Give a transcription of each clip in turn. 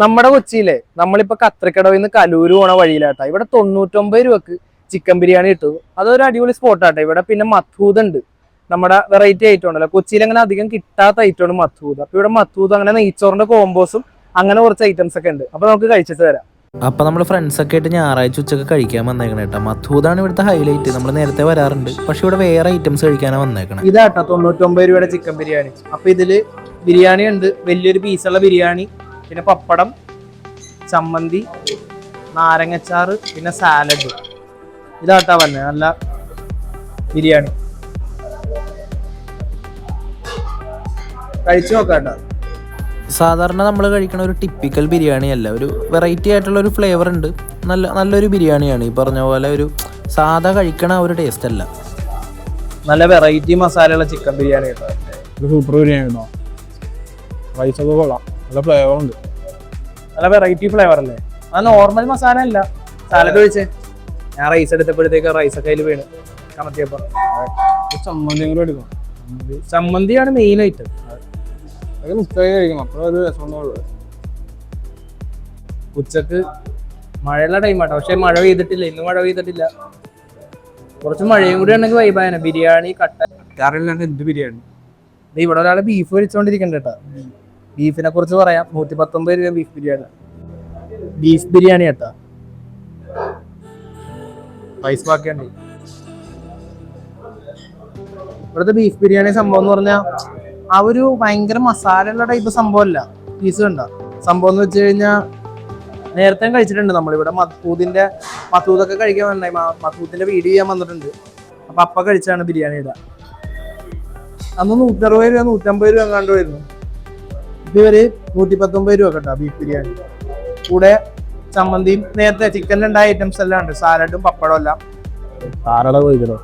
നമ്മുടെ കൊച്ചിയിലെ നമ്മളിപ്പോ കത്രക്കടവിൽ നിന്ന് കലൂര് പോണ വഴിയിലാട്ടാ. ഇവിടെ തൊണ്ണൂറ്റൊമ്പത് രൂപക്ക് ചിക്കൻ ബിരിയാണി കിട്ടും. അതൊരു അടിപൊളി സ്പോട്ടാട്ടെ. ഇവിടെ പിന്നെ മധൂത് ഉണ്ട്. നമ്മുടെ വെറൈറ്റി ഐറ്റം ഉണ്ടല്ലോ കൊച്ചിയിൽ അങ്ങനെ അധികം കിട്ടാത്ത ഐറ്റം ആണ് മധൂത് അപ്പൊ ഇവിടെ മധൂത് അങ്ങനെ നെയ്ച്ചോറിന്റെ കോമ്പോസും അങ്ങനെ കുറച്ച് ഐറ്റംസ് ഒക്കെ ഉണ്ട്. അപ്പൊ നമുക്ക് കഴിച്ചിട്ട് വരാം. അപ്പൊ നമ്മൾ ഫ്രണ്ട്സ് ഒക്കെ ആയിട്ട് ഞായറാഴ്ച ഉച്ചയ്ക്ക് കഴിക്കാൻ വന്നേക്കണേ കേട്ടോ മധൂതാണ് ഇവിടുത്തെ ഹൈലൈറ്റ് നമ്മൾ നേരത്തെ വരാറുണ്ട്. പക്ഷെ ഇവിടെ വേറെ ഐറ്റംസ് കഴിക്കാനാണ് വന്നേക്കണം. ഇതാട്ടോ തൊണ്ണൂറ്റൊമ്പത് രൂപയുടെ ചിക്കൻ ബിരിയാണി. അപ്പൊ ഇതിൽ ബിരിയാണി ഉണ്ട്. വലിയൊരു പീസുള്ള ബിരിയാണി. പിന്നെ പപ്പടം ചമ്മന്തി നാരങ്ങച്ചാറ് പിന്നെ സാലഡ്. ഇതാട്ടാ വന്നെ നല്ല ബിരിയാണി. കഴിച്ചു നോക്കാട്ടോ. സാധാരണ നമ്മൾ കഴിക്കുന്ന ഒരു ടിപ്പിക്കൽ ബിരിയാണി അല്ല ഒരു വെറൈറ്റി ആയിട്ടുള്ള ഒരു ഫ്ലേവർ ഉണ്ട്. നല്ല നല്ലൊരു ബിരിയാണിയാണ്. ഈ പറഞ്ഞ പോലെ ഒരു സാധാ കഴിക്കണ ഒരു ടേസ്റ്റ് അല്ല. നല്ല വെറൈറ്റി മസാലയുള്ള ചിക്കൻ ബിരിയാണി കേട്ടോ ഇത് സൂപ്പർ ബിരിയാണി കേട്ടോ റൈസ് ഒക്കെ കൊള്ളാം. നല്ല ഫ്ലേവർ ഉണ്ട്. നല്ല വെറൈറ്റി ഫ്ലേവർ അല്ലേ? അത് നോർമൽ മസാല അല്ല. സാലഡ് ഒഴിച്ചേ. ഞാൻ റൈസ് എടുത്തപ്പോഴത്തേക്ക് റൈസ് ഒക്കെ അതിൽ വീണ്. കമത്തിയപ്പോ ചമ്മന്തി കൂടെ എടുക്കണം. ചമ്മന്തിയാണ് മെയിൻ കഴിക്കണം. രസം ഉണ്ടാവുള്ളൂ. ഉച്ചയ്ക്ക് മഴയുള്ള ടൈമാട്ടോ പക്ഷെ മഴ പെയ്തിട്ടില്ല. ഇന്ന് മഴ പെയ്തിട്ടില്ല. കുറച്ച് മഴയും കൂടി ഉണ്ടെങ്കിൽ വൈബായന ബിരിയാണി കട്ട കറിയില്ലാണ്ട് എന്ത് ബിരിയാണി? ഇവിടെ ഒരാളെ ബീഫ് വലിച്ചോണ്ടിരിക്കണ്ട കേട്ടാ. ബീഫിനെ കുറിച്ച് പറയാം. നൂറ്റി പത്തൊമ്പത് രൂപ ബീഫ് ബിരിയാണി. ബീഫ് ബിരിയാണി കേട്ടാ. പൈസ ബാക്കിയുണ്ട്. ഇവിടുത്തെ ബീഫ് ബിരിയാണി സംഭവം എന്ന് പറഞ്ഞാൽ ആ ഒരു ഭയങ്കര മസാലയുള്ള ടൈപ്പ് സംഭവമല്ല. പീസ് കണ്ട? സംഭവം എന്ന് വെച്ച് കഴിഞ്ഞാൽ നേരത്തെ കഴിച്ചിട്ടുണ്ട്. നമ്മളിവിടെ മത്തൂതിന്റെ മത്തൂതൊക്കെ കഴിക്കാൻ വന്നായി മത്തൂത്തിന്റെ വീഡിയോ ചെയ്യാൻ വന്നിട്ടുണ്ട്. അപ്പൊ അപ്പം കഴിച്ചാണ് ബിരിയാണിയുടെ അന്ന് നൂറ്ററുപത് രൂപ നൂറ്റമ്പത് രൂപ കണ്ടു വരുന്നു. ഇതുവരെ നൂറ്റി പത്തൊമ്പത് രൂപ കേട്ടോ ബീഫ് ബിരിയാണി. കൂടെ ചമ്മന്തിയും നേരത്തെ ചിക്കനിലുണ്ടായ ഐറ്റംസ് എല്ലാം ഉണ്ട്. സാലഡും പപ്പടവും എല്ലാം. സാലഡ് പോയിക്കോ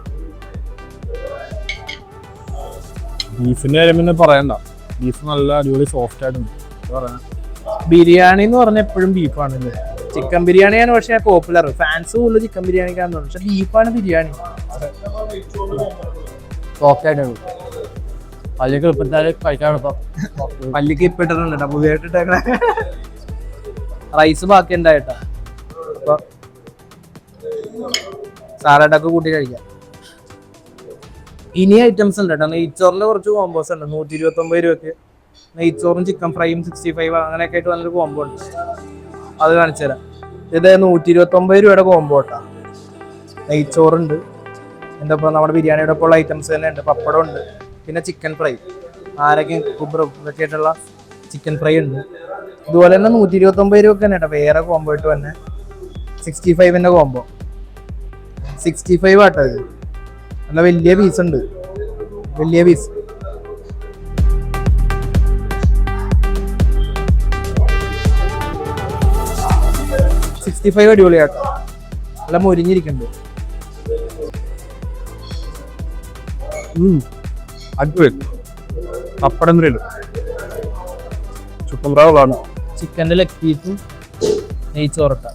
ബീഫിന്റെ കാര്യം പിന്നെ പറയണ്ട. ബീഫ് നല്ല അടിപൊളി സോഫ്റ്റ് ആയിട്ടുണ്ട്. പറയാ? ബിരിയാണി എന്ന് പറഞ്ഞാൽ എപ്പോഴും ബീഫാണ് ചിക്കൻ ബിരിയാണിയാണ് പക്ഷെ പോപ്പുലർ ഫാൻസ് കൂടുതൽ ചിക്കൻ ബിരിയാണിക്കാന്ന് തോന്നുന്നു പക്ഷെ ബീഫാണ് ബിരിയാണി. സോഫ്റ്റ് ആയിട്ടുണ്ട്. പല്ലിക്ക് എളുപ്പത്താൽ കഴിക്കാൻ എളുപ്പം പല്ലിക്ക് ഇപ്പിട്ടിട്ടുണ്ട്. കേട്ടോ പുതിയതായിട്ട് റൈസ് ബാക്കി ഉണ്ടായിട്ടാ അപ്പൊ സാലഡൊക്കെ കൂട്ടി കഴിക്കാം. ഇനി ഐറ്റംസ് ഉണ്ട് കേട്ടോ. നെയ്ച്ചോറിന്റെ കുറച്ച് കോമ്പോസ് ഉണ്ട്. നൂറ്റി ഇരുപത്തി ഒമ്പത് രൂപയ്ക്ക്. നെയ്ച്ചോറും ചിക്കൻ ഫ്രൈയും സിക്സ്റ്റി ഫൈവ് അങ്ങനെയൊക്കെ ആയിട്ട് നല്ലൊരു കോമ്പോ ഉണ്ട്. അത് കാണിച്ചു തരാം. ഇത് നൂറ്റി ഇരുപത്തി ഒമ്പത് രൂപയുടെ കോംബോ കേട്ടാ നെയ്ച്ചോറുണ്ട്. എന്താ ഇപ്പൊ നമ്മുടെ ബിരിയാണിയുടെ ഒപ്പം ഉള്ള ഐറ്റംസ് തന്നെ ഉണ്ട്. പപ്പടം ഉണ്ട്. പിന്നെ ചിക്കൻ ഫ്രൈ ആരൊക്കെയും കുബ്രും ഇതൊക്കെ ആയിട്ടുള്ള ചിക്കൻ ഫ്രൈ ഉണ്ട്. ഇതുപോലെ തന്നെ നൂറ്റി ഇരുപത്തൊമ്പത് രൂപ രൂപ തന്നെ കേട്ടോ. വേറെ കോംബോ ആയിട്ട് തന്നെ സിക്സ്റ്റി ഫൈവിന്റെ കോംബോ സിക്സ്റ്റി ഫൈവ് ആട്ടോ ഇത്. നല്ല വലിയ പീസ് ഉണ്ട്. വലിയ പീസ് സിക്സ്റ്റി ഫൈവ് അടിപൊളിയാട്ടോ. നല്ല മൊരിഞ്ഞിരിക്കുന്നുണ്ട്. അടിപൊളി. പപ്പടം എന്തിനുണ്ട് സൂപ്പർ ബ്രാവുള്ളതാണ് ചിക്കന്റെ ലെഗ് പീസും നെയ്ച്ചോറട്ട.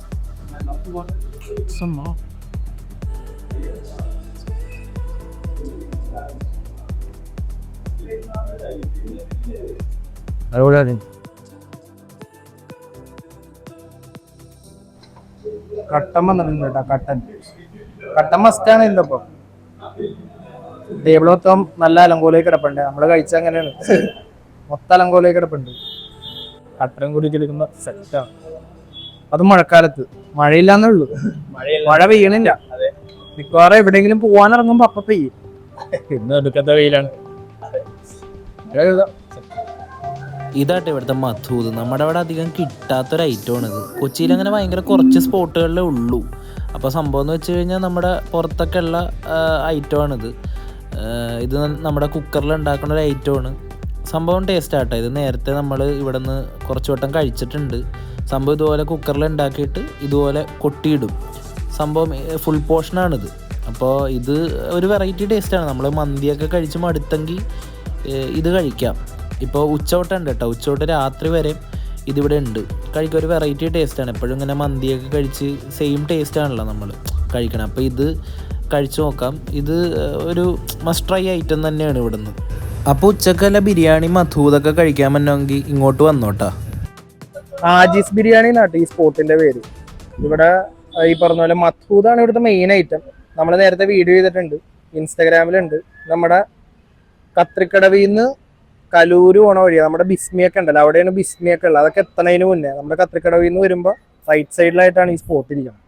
അടിപൊളിയാണ് കട്ടൻ. കട്ടൻ കട്ടൻ മസ്റ്റാണ് ഇന്നിപ്പോ ടേബിൾ മൊത്തം നല്ല അലങ്കോലയിൽ കിടപ്പുണ്ട്. നമ്മൾ കഴിച്ച അങ്ങനെയാണ്. മൊത്തം അലങ്കോലയിൽ കിടപ്പുണ്ട്. അത്രയും കൂടി കിടക്കുന്ന സെറ്റാണ് അത് മഴക്കാലത്ത്. മഴയില്ലാന്നേ ഉള്ളൂ. മഴ പെയ്യണില്ല. മിക്കവാറും എവിടെയെങ്കിലും പോവാൻ ഇറങ്ങുമ്പോ അപ്പൊ പെയ്യും. ഇന്ന് എടുക്കാത്ത വെയിലാണ്. ഇതാട്ടെ ഇവിടുത്തെ മധൂത് നമ്മുടെ അവിടെ അധികം കിട്ടാത്തൊരു ആണ് ഇത്. കൊച്ചിയിൽ അങ്ങനെ ഭയങ്കര കുറച്ച് സ്പോട്ടുകളിലേ ഉള്ളൂ. അപ്പോൾ സംഭവം എന്ന് വെച്ച് കഴിഞ്ഞാൽ നമ്മുടെ പുറത്തൊക്കെ ഉള്ള ഐറ്റം ഐറ്റമാണിത് ഇത് നമ്മുടെ കുക്കറിൽ ഉണ്ടാക്കുന്ന ഒരു ഐറ്റമാണ് സംഭവം ടേസ്റ്റ് ആട്ടെ. ഇത് നേരത്തെ നമ്മൾ ഇവിടെ നിന്ന് കുറച്ച് വട്ടം കഴിച്ചിട്ടുണ്ട്. സംഭവം ഇതുപോലെ കുക്കറിൽ ഉണ്ടാക്കിയിട്ട് ഇതുപോലെ കൊട്ടിയിടും. സംഭവം ഫുൾ പോർഷനാണിത് അപ്പോൾ ഇത് ഒരു വെറൈറ്റി ടേസ്റ്റാണ് നമ്മൾ മന്തിയൊക്കെ കഴിച്ച് മടുത്തെങ്കിൽ ഇത് കഴിക്കാം. ഇപ്പോൾ ഉച്ചവട്ടം ഉണ്ട് കേട്ടോ. ഉച്ചവട്ടം രാത്രി വരെ ഇതിവിടെ ഉണ്ട്. കഴിക്കാൻ ഒരു വെറൈറ്റി ടേസ്റ്റാണ് എപ്പോഴും ഇങ്ങനെ മന്തിയൊക്കെ കഴിച്ച് സെയിം ടേസ്റ്റ് ആണല്ലോ നമ്മൾ കഴിക്കണം. അപ്പോൾ ഇത് കഴിച്ചു നോക്കാം. ഇത് ഒരു മസ്റ്റ് ട്രൈ ഐറ്റം തന്നെയാണ് ഇവിടുന്ന്. അപ്പോൾ ഉച്ചക്കല്ല ബിരിയാണി മധൂതൊക്കെ കഴിക്കാൻ പറ്റുമെങ്കിൽ ഇങ്ങോട്ട് വന്നോട്ടാ? ആജീസ് ബിരിയാണി എന്നാട്ട് ഈ സ്പോട്ടിന്റെ പേര്. ഇവിടെ ഈ പറഞ്ഞ പോലെ മധൂതാണ് ഇവിടുത്തെ മെയിൻ ഐറ്റം നമ്മൾ നേരത്തെ വീഡിയോ ചെയ്തിട്ടുണ്ട്. ഇൻസ്റ്റാഗ്രാമിലുണ്ട്. നമ്മുടെ കത്രിക്കടവിൽ നിന്ന് കലൂര് പോണ വഴി നമ്മുടെ ബിസ്മിയൊക്കെ ഉണ്ടല്ലോ. അവിടെയാണ് ബിസ്മിയൊക്കെ ഉള്ളത്. അതൊക്കെ എത്തണതിന് മുന്നേ. നമ്മുടെ കത്രിക്കടവിൽ നിന്ന് വരുമ്പോൾ റൈറ്റ് സൈഡിലായിട്ടാണ് ഈ സ്പോട്ട് ഇരിക്കുന്നത്